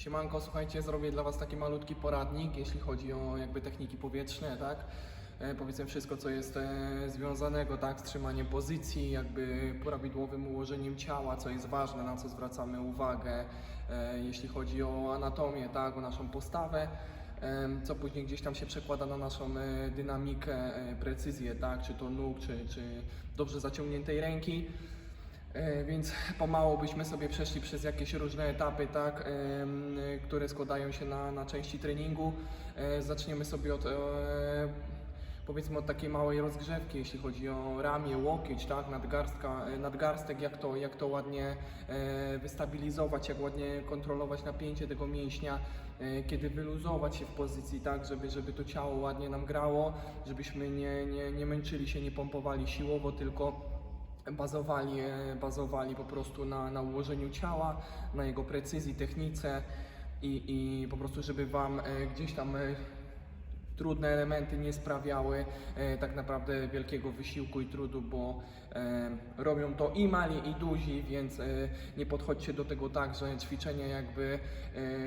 Siemanko, słuchajcie, zrobię dla Was taki malutki poradnik, jeśli chodzi o jakby techniki powietrzne, tak? E, powiedzmy wszystko, co jest e, związanego, tak, z trzymaniem pozycji, jakby prawidłowym ułożeniem ciała, co jest ważne, na co zwracamy uwagę, e, jeśli chodzi o anatomię, tak, o naszą postawę, em, co później gdzieś tam się przekłada na naszą e, dynamikę, e, precyzję, tak, czy to nóg, czy, czy dobrze zaciągniętej ręki. E, Więc pomału byśmy sobie przeszli przez jakieś różne etapy, tak, które składają się na, na części treningu. E, Zaczniemy sobie od, e, powiedzmy od takiej małej rozgrzewki, jeśli chodzi o ramię, łokieć, tak, nadgarstka, nadgarstek, jak to, jak to ładnie wystabilizować, jak ładnie kontrolować napięcie tego mięśnia, kiedy wyluzować się w pozycji, tak, żeby, żeby to ciało ładnie nam grało, żebyśmy nie, nie, nie męczyli się, nie pompowali siłowo, tylko bazowali, bazowali po prostu na, na ułożeniu ciała, na jego precyzji, technice i, i po prostu, żeby Wam e, gdzieś tam e, trudne elementy nie sprawiały e, tak naprawdę wielkiego wysiłku i trudu, bo robią to i mali i duzi, więc nie podchodźcie do tego tak, że ćwiczenia jakby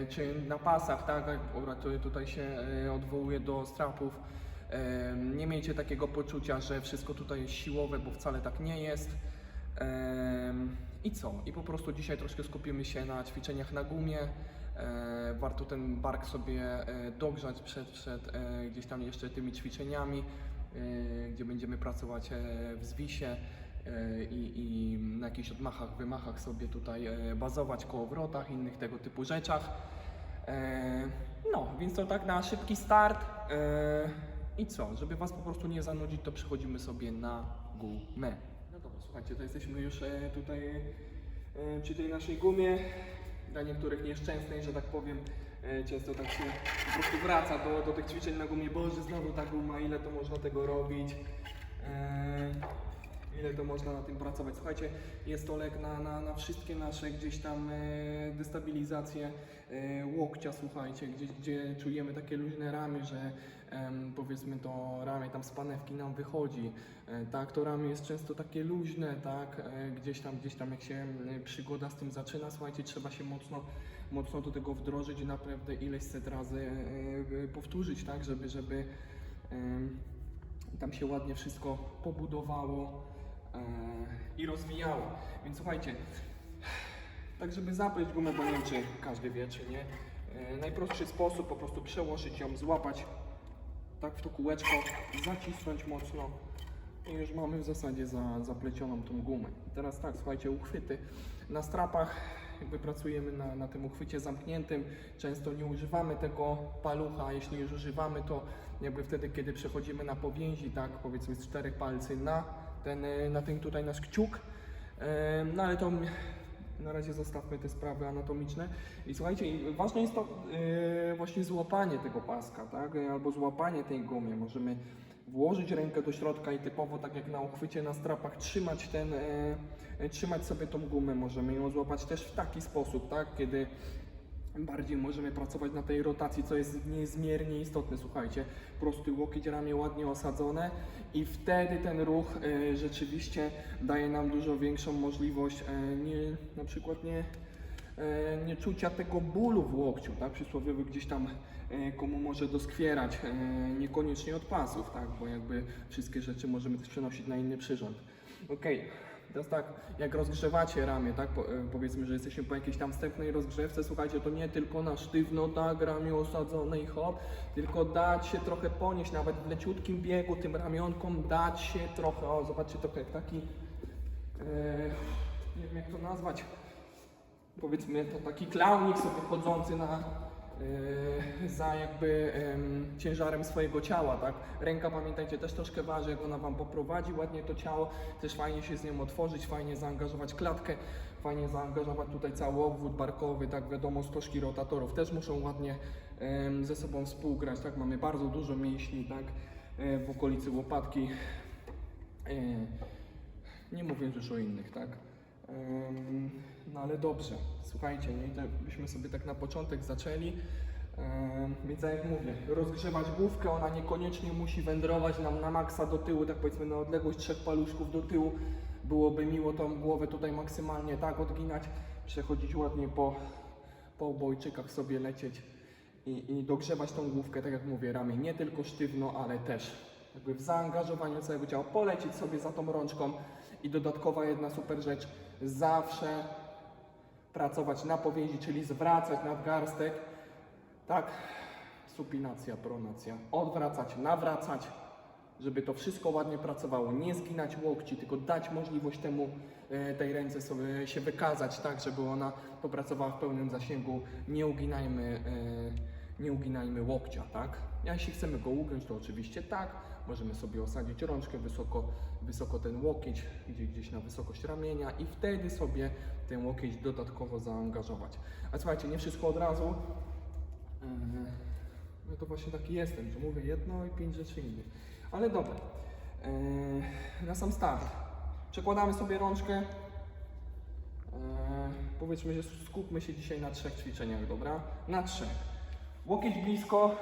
czy na pasach, tak, jak tutaj się odwołuje do strapów, Nie miejcie takiego poczucia, że wszystko tutaj jest siłowe, bo wcale tak nie jest. I co? I po prostu dzisiaj troszkę skupimy się na ćwiczeniach na gumie. E, Warto ten bark sobie e, dogrzać przed, przed e, gdzieś tam jeszcze tymi ćwiczeniami, gdzie będziemy pracować w zwisie i, i na jakichś odmachach, wymachach sobie tutaj bazować, kołowrotach, innych tego typu rzeczach. No, więc to tak na szybki start. I co? Żeby Was po prostu nie zanudzić, to przechodzimy sobie na gumę. No dobra, słuchajcie, to jesteśmy już e, tutaj e, przy tej naszej gumie. Dla niektórych nieszczęsnej, że tak powiem, e, często tak się po prostu wraca do, do tych ćwiczeń na gumie. Boże, znowu ta guma, ile to można tego robić? E, ile to można na tym pracować. Słuchajcie, jest to lek na, na, na wszystkie nasze gdzieś tam e, destabilizacje e, łokcia, słuchajcie, gdzie, gdzie czujemy takie luźne ramię, że em, powiedzmy to ramię tam z panewki nam wychodzi, e, tak, to ramię jest często takie luźne, tak, e, gdzieś tam, gdzieś tam jak się e, przygoda z tym zaczyna, słuchajcie, trzeba się mocno, mocno do tego wdrożyć i naprawdę ileś set razy e, e, powtórzyć, tak, żeby, żeby em, tam się ładnie wszystko pobudowało. e, i rozwijało. Więc słuchajcie, tak żeby zapleć gumę, bo nie wiem czy każdy wie czy nie, e, najprostszy sposób po prostu przełożyć ją, złapać tak w to kółeczko, zacisnąć mocno i już mamy w zasadzie za, zaplecioną tą gumę. Teraz tak, słuchajcie, uchwyty na strapach, jakby pracujemy na, na tym uchwycie zamkniętym, często nie używamy tego palucha, jeśli już używamy to jakby wtedy, kiedy przechodzimy na powięzi, tak, powiedzmy z czterech palcy na ten, e, na ten tutaj nasz kciuk, E, no ale to na razie zostawmy te sprawy anatomiczne. I słuchajcie, ważne jest to e, właśnie złapanie tego paska, tak? Albo złapanie tej gumy. Możemy włożyć rękę do środka i typowo tak jak na uchwycie na strapach trzymać ten, trzymać sobie tą gumę. Możemy ją złapać też w taki sposób, tak? Kiedy bardziej możemy pracować na tej rotacji, co jest niezmiernie istotne. Słuchajcie, prosty łokieć, ramię ładnie osadzone i wtedy ten ruch e, rzeczywiście daje nam dużo większą możliwość e, nie, na przykład nie, e, nie czucia tego bólu w łokciu, tak, przysłowiowy gdzieś tam e, komu może doskwierać, e, niekoniecznie od pasów, tak, bo jakby wszystkie rzeczy możemy też przenosić na inny przyrząd. Okej, teraz tak, jak rozgrzewacie ramię, tak, e, powiedzmy, że jesteśmy po jakiejś tam wstępnej rozgrzewce, słuchajcie, to nie tylko na sztywno, tak, ramię osadzone i hop, tylko dać się trochę ponieść, nawet w leciutkim biegu, tym ramionkom dać się trochę, o, zobaczcie, trochę jak taki, e, nie wiem jak to nazwać, powiedzmy to taki klaunik sobie chodzący na, za jakby em, ciężarem swojego ciała, tak? Ręka pamiętajcie też troszkę waży, jak ona wam poprowadzi ładnie to ciało, też fajnie się z nią otworzyć, fajnie zaangażować klatkę, fajnie zaangażować tutaj cały obwód barkowy, tak wiadomo stożki rotatorów też muszą ładnie ze sobą współgrać, tak? Mamy bardzo dużo mięśni, tak? E, w okolicy łopatki. E, nie mówiąc już o innych, tak? No ale dobrze, słuchajcie, nie? To byśmy sobie tak na początek zaczęli. Więc tak jak mówię, rozgrzewać główkę, ona niekoniecznie musi wędrować nam na maksa do tyłu, tak powiedzmy na odległość trzech paluszków do tyłu. Byłoby miło tą głowę tutaj maksymalnie tak odginać, przechodzić ładnie po, po obojczykach sobie lecieć i, i dogrzewać tą główkę, tak jak mówię, ramię nie tylko sztywno, ale też jakby w zaangażowaniu całego ciała, polecieć sobie za tą rączką i dodatkowa jedna super rzecz, zawsze pracować na powięzi, czyli zwracać nadgarstek, tak, supinacja, pronacja, odwracać, nawracać, żeby to wszystko ładnie pracowało, nie zginać łokci, tylko dać możliwość temu, e, tej ręce sobie się wykazać, tak, żeby ona popracowała w pełnym zasięgu, nie uginajmy, e, nie uginajmy łokcia, tak. Jeśli chcemy go ugiąć, to oczywiście tak, możemy sobie osadzić rączkę wysoko, wysoko ten łokieć, gdzieś, gdzieś na wysokość ramienia i wtedy sobie ten łokieć dodatkowo zaangażować. A słuchajcie, nie wszystko od razu, e, no to właśnie taki jestem, że mówię jedno i pięć rzeczy innych. Ale dobra. Eee, na sam start. Przekładamy sobie rączkę. Eee, powiedzmy, że skupmy się dzisiaj na trzech ćwiczeniach, dobra? Na trzech. Łokieć blisko.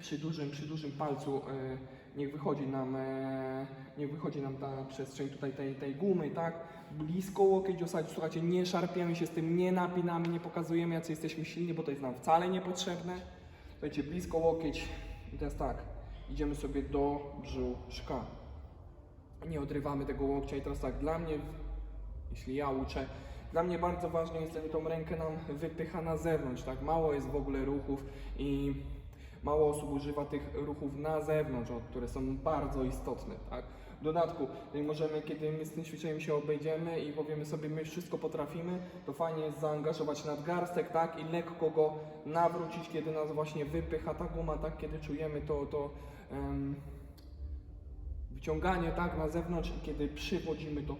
Przy dużym, przy dużym palcu e, niech wychodzi nam, e, niech wychodzi nam ta przestrzeń tutaj tej, tej gumy, tak? Blisko łokieć osadzić, słuchajcie, nie szarpiemy się z tym, nie napinamy, nie pokazujemy jacy jesteśmy silni, bo to jest nam wcale niepotrzebne. Słuchajcie, blisko łokieć i teraz tak, idziemy sobie do brzuszka. Nie odrywamy tego łokcia i teraz tak, dla mnie, jeśli ja uczę, dla mnie bardzo ważne jest, żeby tą rękę nam wypycha na zewnątrz, tak? Mało jest w ogóle ruchów i mało osób używa tych ruchów na zewnątrz, które są bardzo istotne, tak? W dodatku, możemy, kiedy my z tym ćwiczeniem się obejdziemy i powiemy sobie, my wszystko potrafimy, to fajnie jest zaangażować nadgarstek, tak? I lekko go nawrócić, kiedy nas właśnie wypycha ta guma, tak? Kiedy czujemy to, to em, wyciąganie, tak? Na zewnątrz i kiedy przywodzimy to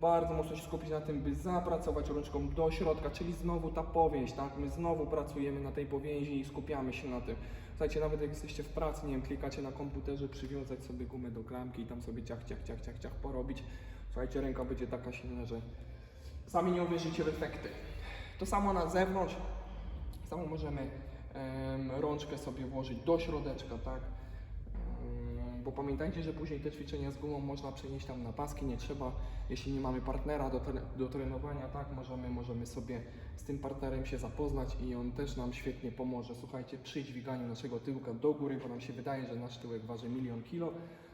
bardzo mocno się skupić na tym, by zapracować rączką do środka, czyli znowu ta powięź, tak? My znowu pracujemy na tej powięzi i skupiamy się na tym. Słuchajcie, nawet jak jesteście w pracy, nie wiem, klikacie na komputerze, przywiązać sobie gumę do klamki i tam sobie ciach, ciach, ciach, ciach, ciach porobić. Słuchajcie, ręka będzie taka silna, że sami nie uwierzycie w efekty. To samo na zewnątrz, samo możemy em, rączkę sobie włożyć do środeczka, tak? Bo pamiętajcie, że później te ćwiczenia z gumą można przenieść tam na paski, nie trzeba, jeśli nie mamy partnera do, tre- do trenowania, tak, możemy, możemy sobie z tym partnerem się zapoznać i on też nam świetnie pomoże. Słuchajcie, przy dźwiganiu naszego tyłka do góry, bo nam się wydaje, że nasz tyłek waży milion kilo,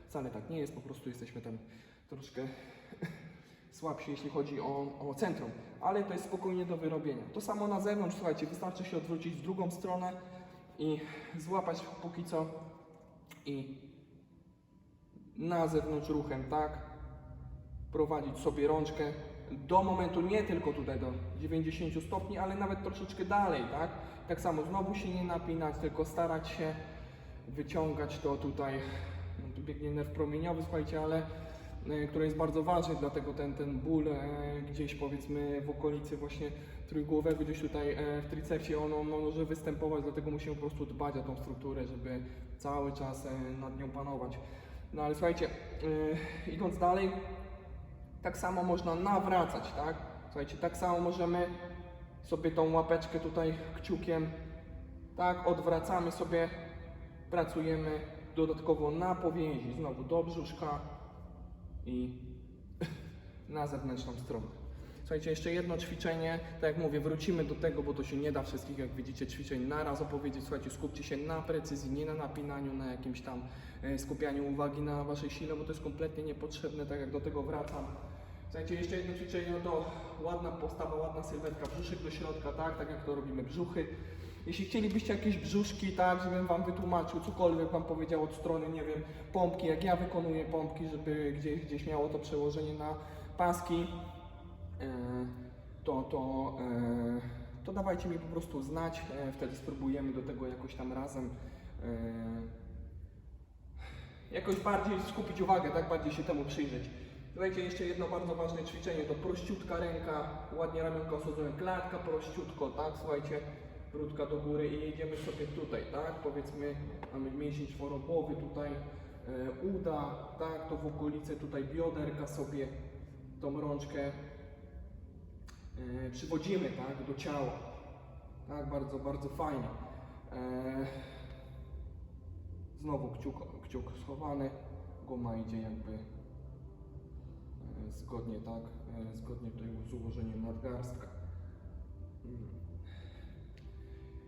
wcale tak nie jest, po prostu jesteśmy tam troszkę słabsi, jeśli chodzi o, o centrum, ale to jest spokojnie do wyrobienia. To samo na zewnątrz, słuchajcie, wystarczy się odwrócić w drugą stronę i złapać póki co i na zewnątrz ruchem, tak? Prowadzić sobie rączkę do momentu nie tylko tutaj do 90 stopni, ale nawet troszeczkę dalej, tak? Tak samo znowu się nie napinać, tylko starać się wyciągać to tutaj. No, tu biegnie nerw promieniowy, słuchajcie, ale e, który jest bardzo ważny, dlatego ten, ten ból e, gdzieś powiedzmy w okolicy właśnie trójgłowego, gdzieś tutaj e, w tricepsie on, on może występować, dlatego musimy po prostu dbać o tą strukturę, żeby cały czas e, nad nią panować. No ale słuchajcie, e, idąc dalej, tak samo można nawracać, tak? Słuchajcie, tak samo możemy sobie tą łapeczkę tutaj kciukiem, tak, odwracamy sobie, pracujemy dodatkowo na powięzi, znowu do brzuszka i na zewnętrzną stronę. Słuchajcie, jeszcze jedno ćwiczenie, tak jak mówię, wrócimy do tego, bo to się nie da wszystkich, jak widzicie, ćwiczeń naraz opowiedzieć. Słuchajcie, skupcie się na precyzji, nie na napinaniu, na jakimś tam e, skupianiu uwagi na waszej sile, bo to jest kompletnie niepotrzebne, tak jak do tego wracam. Słuchajcie, jeszcze jedno ćwiczenie, no to ładna postawa, ładna sylwetka, brzuszek do środka, tak, tak jak to robimy brzuchy. Jeśli chcielibyście jakieś brzuszki, tak, żebym wam wytłumaczył, cokolwiek wam powiedział od strony, nie wiem, pompki, jak ja wykonuję pompki, żeby gdzieś, gdzieś miało to przełożenie na paski, to, to, e, to dawajcie mi po prostu znać, e, wtedy spróbujemy do tego jakoś tam razem e, jakoś bardziej skupić uwagę, tak, bardziej się temu przyjrzeć. Słuchajcie, jeszcze jedno bardzo ważne ćwiczenie, to prościutka ręka, ładnie ramionka osadzone, klatka prościutko, tak, słuchajcie, brudka do góry i jedziemy sobie tutaj, tak, powiedzmy, mamy mięsień czworogłowy tutaj, uda, tak, to w okolice tutaj bioderka sobie tą rączkę e, przywodzimy, tak, do ciała, tak, bardzo, bardzo fajnie. E, znowu kciuk, kciuk schowany, guma idzie jakby e, zgodnie, tak, zgodnie tutaj z ułożeniem nadgarstka.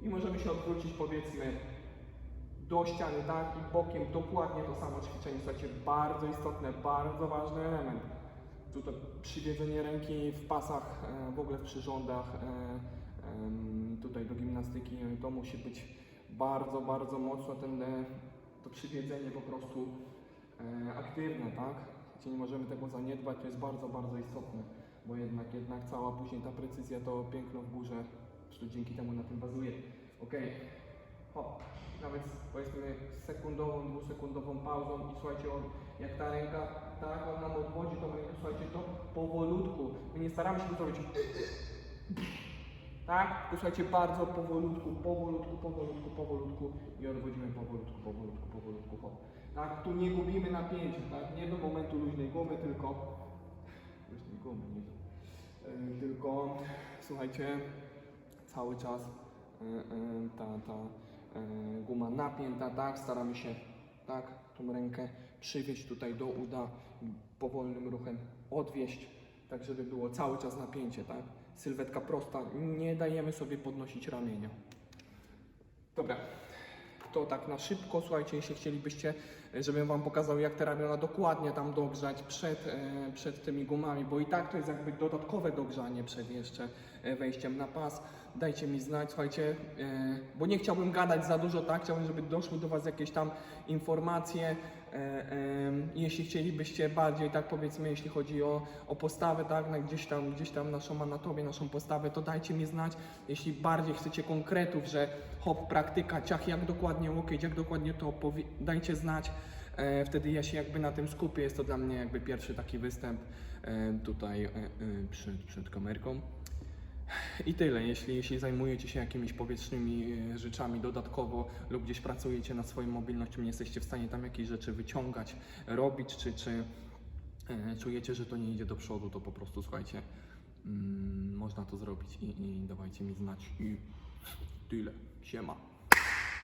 i możemy się odwrócić powiedzmy do ściany, tak, i bokiem dokładnie to samo ćwiczenie. Słuchajcie, bardzo istotne, bardzo ważny element. Tutaj przywiedzenie ręki w pasach, e, w ogóle w przyrządach, e, tutaj do gimnastyki, e, to musi być bardzo, bardzo mocno ten, e, to przywiedzenie po prostu aktywne, tak? Słuchajcie, nie możemy tego zaniedbać, to jest bardzo, bardzo istotne, bo jednak, jednak cała później ta precyzja, to piękno w górze, dzięki temu na tym bazuje. Okej, hop, nawet powiedzmy sekundową, dwusekundową pauzą i słuchajcie, on, jak ta ręka, tak, on nam odwodzi tą rękę, słuchajcie, to powolutku, my nie staramy się to zrobić, tak, słuchajcie, bardzo powolutku, powolutku, powolutku, powolutku i odwodzimy powolutku, powolutku, powolutku. Tak, tu nie gubimy napięcia, tak, nie do momentu luźnej głowy, tylko, luźnej głowy, nie, e, tylko, słuchajcie, cały czas e, e, ta, ta guma napięta, tak, staramy się, tak, tą rękę przywieźć tutaj do uda, powolnym ruchem odwieźć, tak żeby było cały czas napięcie, tak, sylwetka prosta, nie dajemy sobie podnosić ramienia. Dobra, to tak na szybko, słuchajcie, jeśli chcielibyście, e, żebym Wam pokazał, jak te ramiona dokładnie tam dogrzać przed, e, przed tymi gumami, bo i tak to jest jakby dodatkowe dogrzanie przed jeszcze e, wejściem na pas. Dajcie mi znać, słuchajcie, e, bo nie chciałbym gadać za dużo, tak? Chciałbym, żeby doszły do Was jakieś tam informacje. E, jeśli chcielibyście bardziej, tak powiedzmy, jeśli chodzi o, o postawę, tak, na gdzieś tam, gdzieś tam naszą anatomię, naszą postawę, to dajcie mi znać. Jeśli bardziej chcecie konkretów, że hop, praktyka, ciach, jak dokładnie łokieć, jak dokładnie to dajcie znać. E, wtedy ja się jakby na tym skupię. Jest to dla mnie jakby pierwszy taki występ tutaj przed, przed kamerką. I tyle. Jeśli, jeśli zajmujecie się jakimiś powietrznymi e, rzeczami dodatkowo lub gdzieś pracujecie nad swoją mobilnością, nie jesteście w stanie tam jakieś rzeczy wyciągać, robić, czy, czy e, czujecie, że to nie idzie do przodu, to po prostu słuchajcie, mm, można to zrobić i, i dawajcie mi znać. I tyle. Siema.